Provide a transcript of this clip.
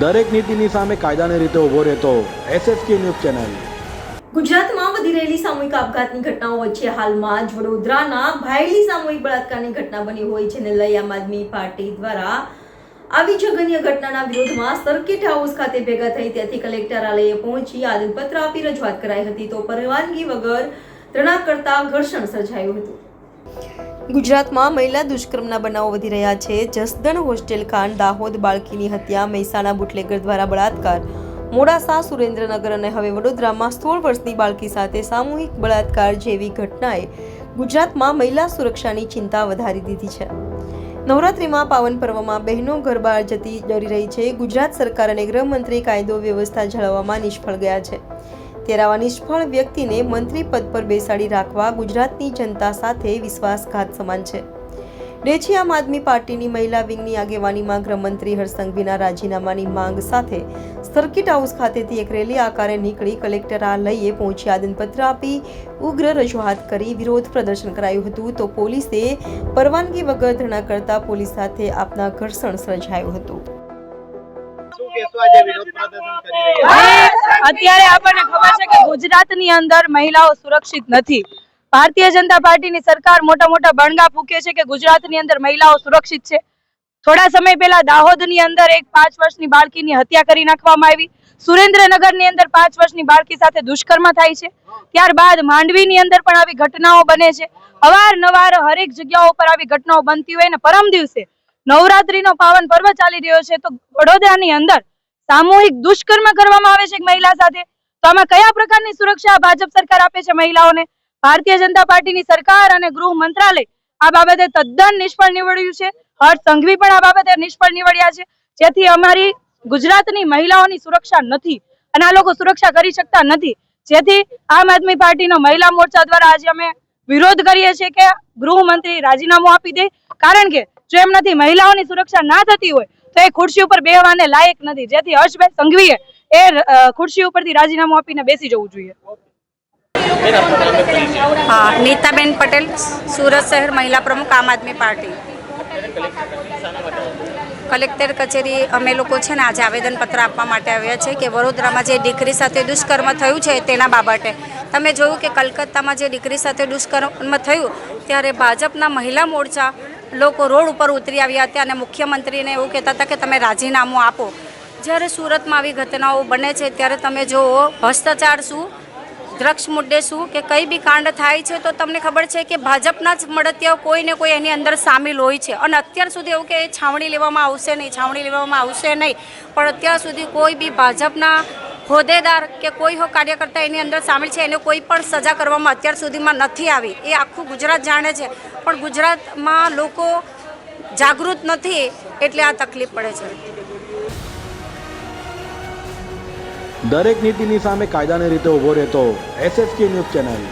દરેક નીતિની સામે કાયદાની રીતે ઊભો રહેતો એસએસકે ન્યૂઝ ચેનલ. ગુજરાતમાં વધી રહેલી સામૂહિક આપઘાતની ઘટનાઓ વચ્ચે હાલમાં જ વડોદરાના ભાયલી સામૂહિક બળાત્કારની ઘટના બની હોય જેને લઈ આમ આદમી પાર્ટી દ્વારા આવી જઘન્ય ઘટનાના વિરોધમાં સર્કિટ હાઉસ ખાતે ભેગા થઈ ત્યાંથી કલેક્ટરાલયે પહોંચી આદનપત્ર આપી રજૂઆત કરાઈ હતી તો પરવાનગી વગર ધરણા કરતા ઘર્ષણ સર્જાયું હતું. ગુજરાતમાં મહિલા દુષ્કર્મના બનાવો વધી રહ્યા છે. જસદણ હોસ્ટેલ ખાન દાહોદ બાળકીની હત્યા, મહેસાણા બુટલેગર દ્વારા બળાત્કાર. મોડાસા, સુરેન્દ્રનગર અને હવે વડોદરામાં સોળ વર્ષની બાળકી સાથે સામૂહિક બળાત્કાર જેવી ઘટનાએ ગુજરાતમાં મહિલા સુરક્ષાની ચિંતા વધારી દીધી છે. નવરાત્રિમાં પાવન પર્વમાં બહેનો ઘર બહાર જતી ડરી રહી છે. ગુજરાત સરકાર અને ગૃહમંત્રી કાયદો વ્યવસ્થા જાળવવામાં નિષ્ફળ ગયા છે. ત્યારે આવા નિષ્ફળ વ્યક્તિને મંત્રી પદ પર બેસાડી રાખવા ગુજરાતની જનતા સાથે વિશ્વાસઘાત સમાન છે. ડેછી આમ આદમી પાર્ટીની મહિલા વિંગની આગેવાનીમાં ગૃહમંત્રી હરસંઘવીના રાજીનામાની માંગ સાથે સર્કિટ હાઉસ ખાતેથી એક રેલી આકારે નીકળી કલેક્ટરાલયે પહોંચી આદનપત્ર આપી ઉગ્ર રજૂઆત કરી વિરોધ પ્રદર્શન કરાયું હતું તો પોલીસે પરવાનગી વગર ધરણા કરતા પોલીસ સાથે આપના ઘર્ષણ સર્જાયું હતું. અત્યારે આપણને ખબર છે કે ગુજરાતની અંદર મહિલાઓ સુરક્ષિત નથી. ભારતીય જનતા પાર્ટીની સરકાર મોટા મોટા બણગા ફૂકે છે કે ગુજરાતની અંદર મહિલાઓ સુરક્ષિત છે. થોડા સમય પહેલા દાહોદની અંદર એક પાંચ વર્ષની બાળકીની હત્યા કરી નાખવામાં આવી. સુરેન્દ્રનગરની અંદર પાંચ વર્ષની બાળકી સાથે દુષ્કર્મ થાય છે. ત્યારબાદ માંડવીની અંદર પણ આવી ઘટનાઓ બને છે. અવારનવાર હરેક જગ્યાઓ પર આવી ઘટનાઓ બનતી હોય ને પરમ દિવસે નવરાત્રીનો પાવન પર્વ ચાલી રહ્યો છે, તો વડોદરાની અંદર સામૂહિક દુષ્કર્મ કરવામાં આવે છે મહિલા સાથે. તો આમાં કયા પ્રકારની સુરક્ષા ભાજપ સરકાર આપે છે મહિલાઓને? ભારતીય જનતા પાર્ટીની સરકાર અને ગૃહ મંત્રાલય આ બાબતે તદ્દન નિષ્ફળ નીવડ્યું છે. હર્ષ સંઘવી પણ આ બાબતે નિષ્ફળ નીવડ્યા છે. જેથી અમારી ગુજરાતની મહિલાઓની સુરક્ષા નથી અને આ લોકો સુરક્ષા કરી શકતા નથી. જેથી આમ આદમી પાર્ટીનો મહિલા મોરચા દ્વારા આજે અમે વિરોધ કરીએ છીએ કે ગૃહમંત્રી રાજીનામું આપી દે. કારણ કે જો એમનાથી મહિલાઓની સુરક્ષા ના થતી હોય, તો એ ખુરશી ઉપર બેહવાને લાયક નથી. જેથી હર્ષભાઈ સંઘવીએ એ ખુરશી ઉપરથી રાજીનામું આપીને બેસી જવું જોઈએ. હા, નીતાબેન પટેલ, સુરત શહેર મહિલા પ્રમુખ, આમ આદમી પાર્ટી. કલેક્ટર કચેરી અમે લોકો છે ને આજે આવેદનપત્ર આપવા માટે આવ્યા છે કે વડોદરામાં જે દીકરી સાથે દુષ્કર્મ થયું છે તેના બાબતે. તમે જોયું કે કલકત્તામાં જે દીકરી સાથે દુષ્કર્મ થયું, ત્યારે ભાજપના મહિલા મોરચા લોકો રોડ ઉપર ઉતરી આવ્યા હતા અને મુખ્યમંત્રીને એવું કહેતા હતા કે તમે રાજીનામું આપો. જ્યારે સુરતમાં આવી ઘટનાઓ બને છે, ત્યારે તમે જુઓ ભ્રષ્ટાચાર શું ડ્રગ્સ મુદ્દે શું કે કંઈ બી કાંડ થાય છે, તો તમને ખબર છે કે ભાજપના જ મળતિયાઓ કોઈને કોઈ એની અંદર સામેલ હોય છે. અને અત્યાર સુધી એવું કે છાવણી લેવામાં આવશે નહીં, છાવણી લેવામાં આવશે નહીં. પણ અત્યાર સુધી કોઈ બી ભાજપના હોદ્દેદાર કે કોઈ હો કાર્યકર્તા એની અંદર સામેલ છે, એને કોઈ પણ સજા કરવામાં અત્યાર સુધીમાં નથી આવી. એ આખું ગુજરાત જાણે છે, પણ ગુજરાતમાં લોકો જાગૃત નથી એટલે આ તકલીફ પડે છે. દરેક નીતિની સામે કાયદાની રીતે ઊભો રહેતો એસએસકે ન્યૂઝ ચેનલ.